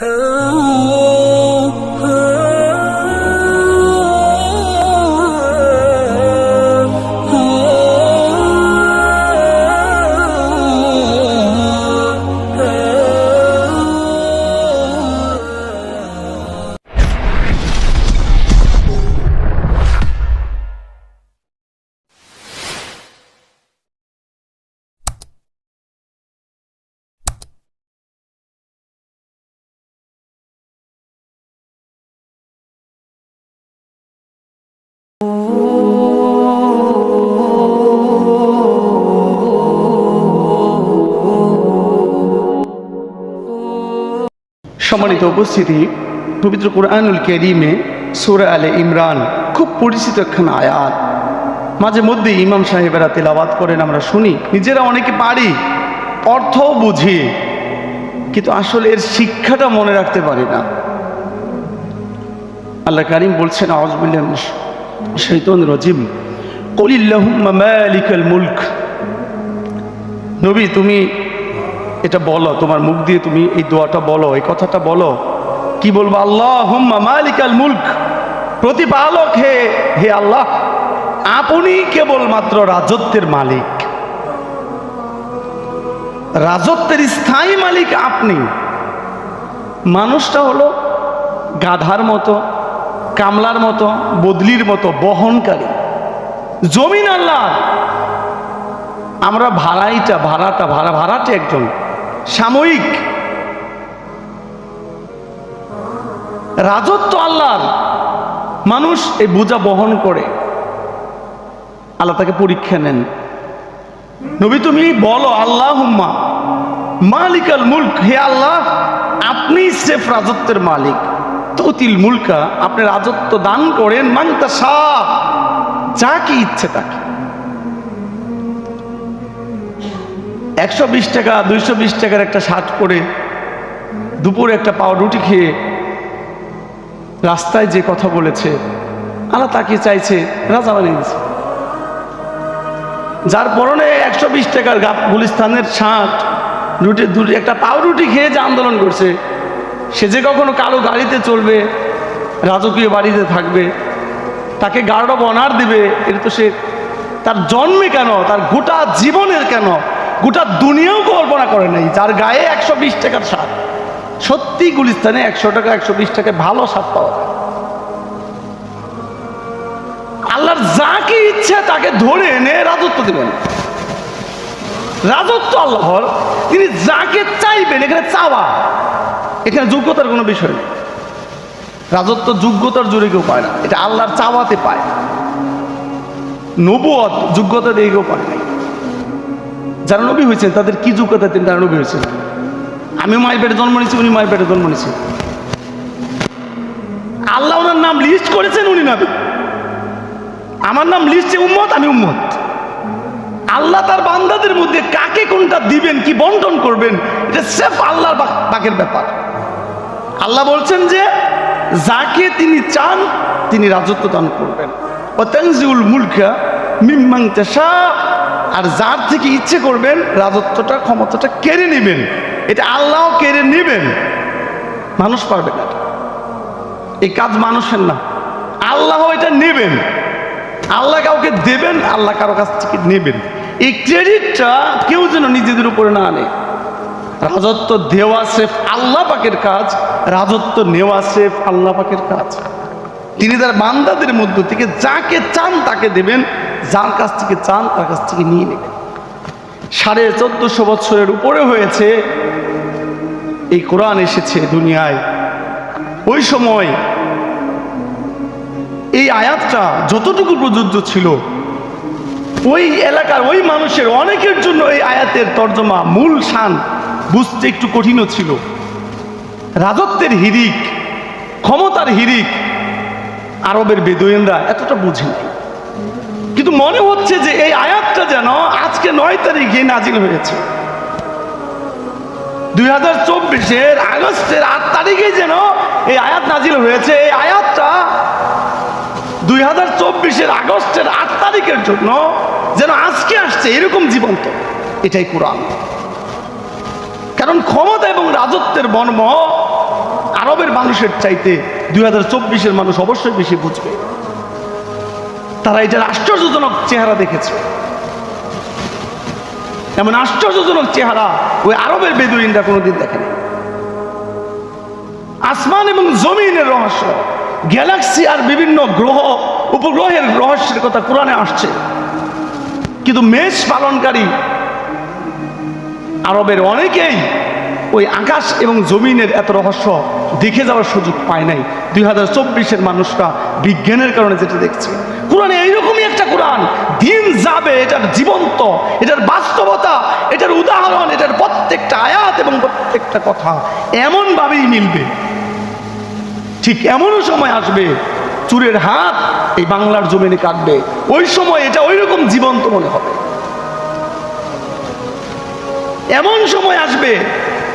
Oh. সম্মানিত উপস্থিতি, পবিত্র কোরআনুল কেরিমে সুরা আলে ইমরান খুব পরিচিত একখানা আয়াত। মাঝে মধ্যে ইমাম সাহেবেরা তেলাবাদ করেন, আমরা শুনি। নিজেরা অনেকে পারি, অর্থও বুঝি, কিন্তু আসলে এর শিক্ষাটা মনে রাখতে পারি না। আল্লাহ কারিম বলছেন আজবুল্লাহ শৈতন রজিম। কলিল্লাহুম্মা মালিকাল মুলক। নবী, তুমি এটা বলো, তোমার মুখ দিয়ে তুমি এই দোয়াটা বলো, এই কথাটা বলো। কি বলব? আল্লাহ হুম্মা মালিকাল মুলক। প্রতিপালক হে হে আল্লাহ। আপনি কেবলমাত্র রাজত্বের মালিক। রাজত্বের স্থায়ী মালিক আপনি। মানুষটা হলো গাধার মতো। কামলার মতো, বদলির মতো, বহনকারী। জমিন আল্লাহ। আমরা ভাড়াইটা, ভাড়াটা, ভাড়া, ভাড়াটে একজন। সাময়িক। রাজত্ব আল্লাহর। মানুষ এই বোঝা বহন করে। আল্লাহ তাকে পরীক্ষা নেন। নবী তুমি বলো আল্লাহ হুম্মা মালিকাল মুলক, হে আল্লাহ, আপনি সেফ রাজত্বের মালিক। ততিল মুলকা, আপনি রাজত্ব দান করেন মাংতা শাহ যা কি ইচ্ছে তাকে একশো বিশ টাকা, দুইশো বিশ টাকার একটা শার্ট পরে দুপুরে একটা পাও রুটি খেয়ে রাস্তায় যে কথা বলেছে, আল্লাহ তাকে চাইছে, রাজা বানিয়ে দিয়েছে। যার পরনে একশো বিশ টাকার গুলিস্তানের শার্ট রুটি দুটি একটা পাও রুটি খেয়ে যে আন্দোলন করছে সে যে কখনো কালো গাড়িতে চলবে, রাজকীয় বাড়িতে থাকবে, তাকে গার্ড অফ অনার দিবে, এটা তো সে তার জন্মে কেন, তার গোটা জীবনের কেন, গোটা দুনিয়াও কল্পনা করে নাই, যার গায়ে একশো বিশ টাকার সার সত্যি গুলিস্তানে একশো টাকা, একশো বিশ টাকায় ভালো সার পাওয়া যায়। আল্লাহর যাকে ইচ্ছে তাকে ধরে এনে রাজত্ব দেবেন। রাজত্ব আল্লাহর, তিনি যাকে চাইবেন, এখানে চাওয়া। এখানে যোগ্যতার কোনো বিষয় নেই। রাজত্ব যোগ্যতার জোরে কেউ পায় না। এটা আল্লাহর চাওয়াতে পায়। নবুয়ত যোগ্যতা দিয়ে কেউ পায় নাই। যারা নবী হয়েছেন, তাদের কি যোগ্যতা তিনি তারা নবী হয়েছেন? আমি মায়ের পেটে জন্ম নিয়েছি, উনি মায়ের পেটে জন্ম নিয়েছেন। আল্লাহ ওনার নাম লিস্ট করেছেন, উনি নাবি। আমার নাম লিস্টে উম্মত, আমি উম্মত। আল্লাহ তার বান্দাদের মধ্যে কাকে কোনটা দিবেন, কি বন্টন করবেন, এটা সেফ আল্লাহর বাক- বাকের ব্যাপার। আল্লাহ বলছেন যে, যাকে তিনি চান, তিনি রাজত্ব দান করবেন। ও তানজিউল মুলকা মিম্মাং তেশা, আর যার থেকে ইচ্ছে করবেন, রাজত্বটা, ক্ষমতাটা কেড়ে নেবেন। এটা আল্লাহ কেড়ে নেবেন। মানুষ পারবে না। এই কাজ মানুষের না। আল্লাহ এটা নেবেন। আল্লাহ কাউকে দেবেন, আল্লাহ কারও কাছ থেকে নেবেন। এই ক্রেডিটটা কেউ যেন নিজেদের উপরে না আনে। রাজত্ব দেওয়া সেফ আল্লাহ পাকের কাজ, রাজত্ব নেওয়া সেফ আল্লাহ পাকের কাজ। তিনি তার বান্দাদের মধ্য থেকে যাকে চান তাকে দেবেন, যার কাছ থেকে চান তার কাছ থেকে নিয়ে নেবেন। সাড়ে চোদ্দশো বছরের উপরে হয়েছে, এই কোরআন এসেছে দুনিয়ায়। ওই সময় এই আয়াতটা যতটুকু প্রযোজ্য ছিল, ওই এলাকার ওই মানুষের অনেকের জন্য এই আয়াতের তর্জমা মূল শান। বুঝতে একটু কঠিনও ছিল। রাজত্বের হিরিক, ক্ষমতার হিরিক আরবের বেদুইনরা এতটা বুঝে নাই কিন্তু মনে হচ্ছে যে এই আয়াতটা যেন আজকে নয় তারিখে নাজিল হয়েছে। দুই হাজার চব্বিশের আগস্টের আট তারিখে যেন এই আয়াত নাজিল হয়েছে। এই আয়াতটা দুই হাজার চব্বিশের আগস্টের আট তারিখের জন্য যেন আজকে আসছে, এরকম জীবন্ত। এটাই কোরআন। কারণ ক্ষমতা এবং রাজত্বের বর্ম আরবের মানুষের চাইতে দুই হাজার চব্বিশের মানুষ অবশ্যই বেশি বুঝবে। তারা এটার আশ্চর্যজনক চেহারা দেখেছে। এমন আশ্চর্যজনক চেহারা ওই আরবের বেদুইনরা কোনোদিন দেখেনি। আসমান এবং জমিনের রহস্য, গ্যালাক্সি আর বিভিন্ন গ্রহ, উপগ্রহের রহস্যের কথা কোরআনে আসছে। কিন্তু মেষ পালনকারী আরবের অনেকেই ওই আকাশ এবং জমিনের এত রহস্য দেখে যাওয়ার সুযোগ পায় নাই। দুই হাজার চব্বিশের মানুষরা বিজ্ঞানের কারণে যেটা দেখছে। কোরআনে এইরকমই একটা কোরআন। দিন যাবে, এটার জীবন্ত, এটার বাস্তবতা, এটার উদাহরণ, এটার প্রত্যেকটা আয়াত এবং প্রত্যেকটা কথা এমনভাবেই মিলবে। ঠিক এমনও সময় আসবে, চুরের হাত এই বাংলার জমিনে কাটবে। ওই সময় এটা ওই রকম জীবন্ত মনে হবে। এমন সময় আসবে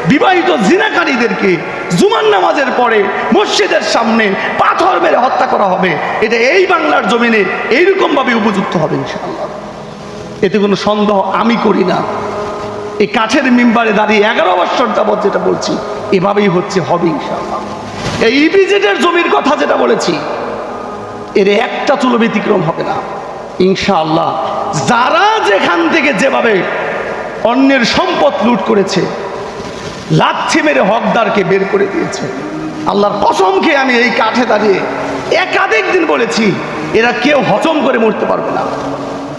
বিবাহিত জিনাকারীদেরকে জুমান নামাজের পরে মসজিদের সামনে পাথর মেরে হত্যা করা হবে। এটা এই বাংলার জমিনে এইরকম ভাবে উপযুক্ত হবে ইনশাআল্লাহ। এতে কোনো সন্দেহ আমি করি না। এই কাঠের মিম্বারে দাঁড়িয়ে এগারো বছর যাবৎ যেটা বলছি, এভাবেই হচ্ছে, হবে ইনশাআল্লাহ। এই ইপিজেটের জমির কথা যেটা বলেছি, এর একটা চুলো ব্যতিক্রম হবে না। ইনশাআল্লাহ, যারা যেখান থেকে যেভাবে অন্যের সম্পদ লুট করেছে। লাচ্ছি মেরে হকদারকে বের করে দিয়েছে। আল্লাহর কসম খেয়ে আমি এই কাঠে দাঁড়িয়ে একাধিক দিন বলেছি, এরা কেউ হজম করে মরতে পারবে না।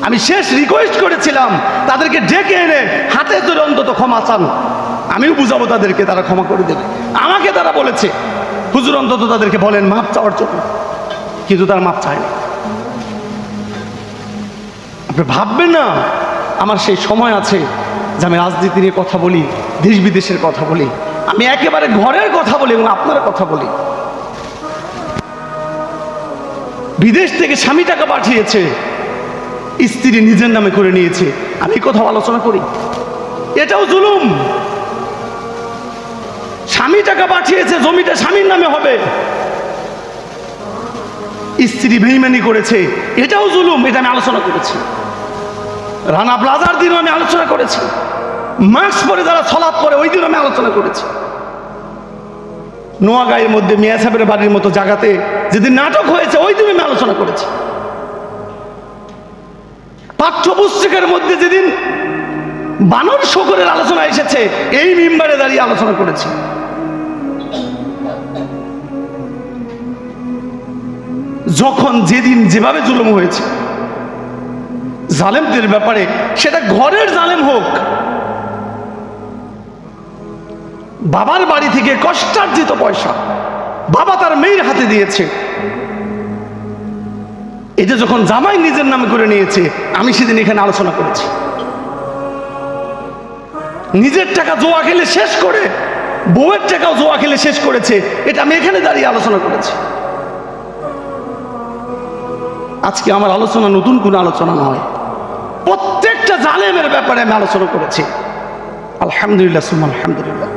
আমি শেষ রিকোয়েস্ট করেছিলাম, তাদেরকে ডেকে এনে হাতে ধরে অন্তত ক্ষমা চান। আমিও বুঝাবো তাদেরকে, তারা ক্ষমা করে দেবে। আমাকে তারা বলেছে, হুজুর, অন্তত তাদেরকে বলেন, মাপ চাওয়ার জন্য। কিন্তু তার মাপ চায়নি আপনি ভাববেন না, আমার সেই সময় আছে যে আমি রাজনীতি নিয়ে কথা বলি, দেশ বিদেশের কথা বলি, আমি একেবারে ঘরের কথা বলি এবং আপনার কথা বলি। বিদেশ থেকে স্বামী টাকা পাঠিয়েছে, স্ত্রী নিজের নামে করে নিয়েছে। আমি কোথাও আলোচনা করি। এটাও জুলুম। স্বামী টাকা পাঠিয়েছে, জমিটা স্বামীর নামে হবে। স্ত্রী বেইমানি করেছে, এটাও জুলুম, এটা আমি আলোচনা করেছি। রানা প্লাজার দিনও আমি আলোচনা করেছি। মাস্ক পরে যারা সলাপ পরে, ওই দিন আমি আলোচনা করেছি। নোয়াগাঁয়ের মধ্যে মিয়া সাহেবের বাড়ির মতো জায়গাতে যেদিন নাটক হয়েছে, ওই দিন আমি আলোচনা করেছি। পাঠ্যপুস্তকের মধ্যে যেদিন বানর শকরের আলোচনা এসেছে, এই মেম্বারে দাঁড়িয়ে আলোচনা করেছি। যখন যেদিন যেভাবে জুলুম হয়েছে জালেমদের ব্যাপারে, সেটা ঘরের জালেম হোক। বাবার বাড়ি থেকে কষ্টার্জিত পয়সা বাবা তার মেয়ের হাতে দিয়েছে। এটা যখন জামাই নিজের নামে করে নিয়েছে, আমি সেদিন এখানে আলোচনা করেছি। নিজের টাকা জোয়া খেলে শেষ করে, বউয়ের টাকাও জোয়া খেলে শেষ করেছে, এটা আমি এখানে দাঁড়িয়ে আলোচনা করেছি। আজকে আমার আলোচনা নতুন কোনো আলোচনা নয়। প্রত্যেকটা জালেমের ব্যাপারে আমি আলোচনা করেছি। আলহামদুলিল্লাহ সুম আলহামদুলিল্লাহ।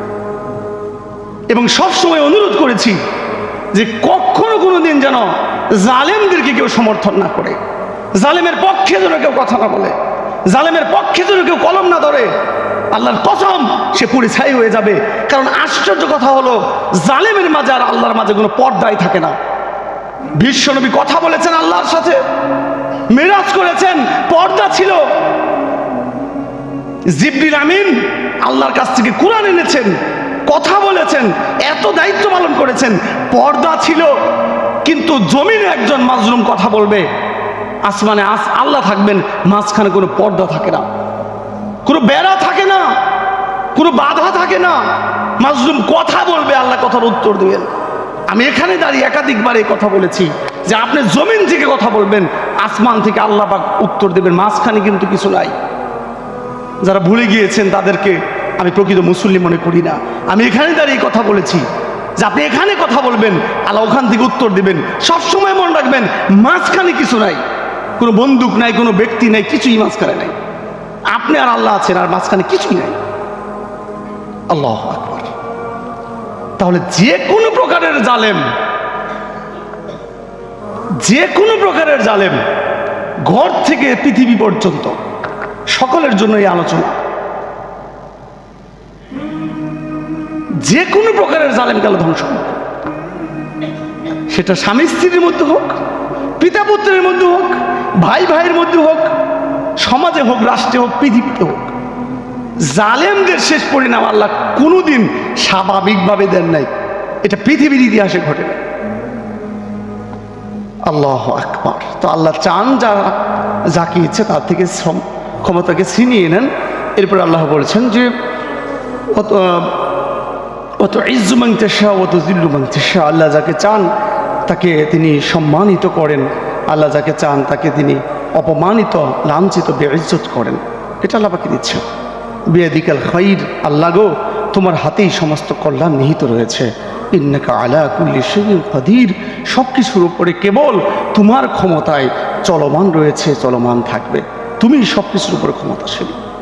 এবং সবসময় অনুরোধ করেছি যে কখনো কোনো দিন যেন জালেমদেরকে কেউ সমর্থন না করে। জালেমের পক্ষে যেন কেউ কথা না বলে। জালেমের পক্ষে যেন কেউ কলম না ধরে। আল্লাহর কসম, সে পুরি ছাই হয়ে যাবে। কারণ আশ্চর্য কথা হলো, জালেমের মাঝে আর আল্লাহর মাঝে কোনো পর্দাই থাকে না। বিশ্বনবী কথা বলেছেন আল্লাহর সাথে। মেরাজ করেছেন, পর্দা ছিল। জিবরিল আমিন আল্লাহর কাছ থেকে কোরআন এনেছেন, কথা বলেছেন, এত দায়িত্ব পালন করেছেন, পর্দা ছিল, কিন্তু জমিনে একজন মাজলুম কথা বলবে, আসমানে আস, আল্লাহ থাকবেন, মাঝখানে কোনো পর্দা থাকে না। কোনো বেড়া থাকে না, কোনো বাধা থাকে না। মাজলুম কথা বলবে, আল্লাহ কথার উত্তর দিবেন। আমি এখানে দাঁড়িয়ে একাধিকবার এই কথা বলেছি যে আপনি জমিন থেকে কথা বলবেন, আসমান থেকে আল্লাহ পাক উত্তর দেবেন, মাঝখানে কিন্তু কিছু নাই। যারা ভুলে গিয়েছেন তাদেরকে আমি প্রকৃত মুসল্লি মনে করি না। আমি এখানে দাঁড়িয়ে কথা বলেছি যে আপনি এখানে কথা বলবেন, আল্লাহ ওখান থেকে উত্তর দিবেন। সবসময় মনে রাখবেন, মাঝখানে কিছু নাই। কোনো বন্দুক নাই, কোনো ব্যক্তি নাই, কিছুই মাঝখানে নাই। আপনি আর আল্লাহ আছেন, আর মাঝখানে কিছুই নাই। আল্লাহ আকবার। তাহলে যে কোনো প্রকারের জালেম, যে কোনো প্রকারের জালেম ঘর থেকে পৃথিবী পর্যন্ত সকলের জন্য এই আলোচনা। যে কোনো প্রকারের জালেম আল্লাহ ধ্বংস। সেটা স্বামী স্ত্রীর মধ্যে হোক, পিতা পুত্রের মধ্যে হোক ভাই ভাইয়ের মধ্যে হোক, সমাজে হোক, রাষ্ট্রে হোক, পৃথিবীতে হোক। জালেমদের শেষ পরিণাম আল্লাহ কোনোদিন স্বাভাবিকভাবে দেন নাই। এটা পৃথিবীর ইতিহাসে ঘটে নাই। আল্লাহ আকবার। তো আল্লাহ চান যা, যাকে ইচ্ছে তার থেকে ক্ষমতাকে ছিনিয়ে নেন। এরপর আল্লাহ বলছেন যে, অত অত ইজ্জু মাংতেশা অত জিল্লু মাংতে শাহ আল্লাহ যাকে চান তাকে তিনি সম্মানিত করেন। আল্লাহ যাকে চান তাকে তিনি অপমানিত, লাঞ্ছিত, বেইজ্জত করেন। এটা আল্লাহ পাকে দিচ্ছে বেদিকাল খৈর আল্লাহ গো, তোমার হাতেই সমস্ত কল্যাণ নিহিত রয়েছে। ইন্নাকা আলা কুল্লি কদির সব কিছুর উপরে কেবল তোমার ক্ষমতায় চলমান রয়েছে, চলমান থাকবে। তুমি সব কিছুর উপরে ক্ষমতাশীল।